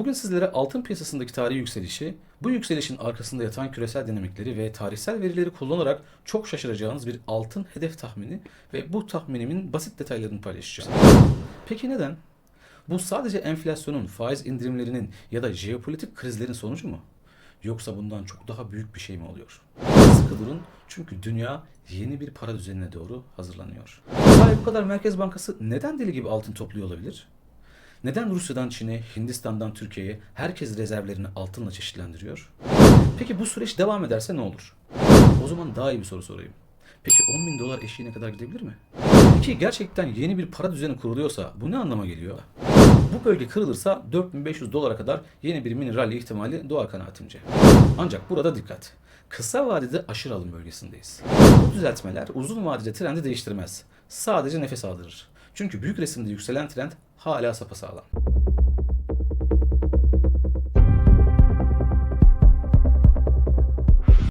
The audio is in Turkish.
Bugün sizlere altın piyasasındaki tarihi yükselişi, bu yükselişin arkasında yatan küresel dinamikleri ve tarihsel verileri kullanarak çok şaşıracağınız bir altın hedef tahmini ve bu tahminimin basit detaylarını paylaşacağım. Peki neden? Bu sadece enflasyonun, faiz indirimlerinin ya da jeopolitik krizlerin sonucu mu? Yoksa bundan çok daha büyük bir şey mi oluyor? Sıkı durun çünkü dünya yeni bir para düzenine doğru hazırlanıyor. Sahi bu kadar Merkez Bankası neden deli gibi altın topluyor olabilir? Neden Rusya'dan Çin'e, Hindistan'dan Türkiye'ye herkes rezervlerini altınla çeşitlendiriyor? Peki bu süreç devam ederse ne olur? O zaman daha iyi bir soru sorayım. Peki 10 bin dolar eşiğine kadar gidebilir mi? Peki gerçekten yeni bir para düzeni kuruluyorsa bu ne anlama geliyor? Bu bölge kırılırsa 4500 dolara kadar yeni bir mini rally ihtimali doğar kanaatimce. Ancak burada dikkat. Kısa vadede aşırı alım bölgesindeyiz. Bu düzeltmeler uzun vadede trendi değiştirmez. Sadece nefes aldırır. Çünkü büyük resimde yükselen trend hala sapasağlam.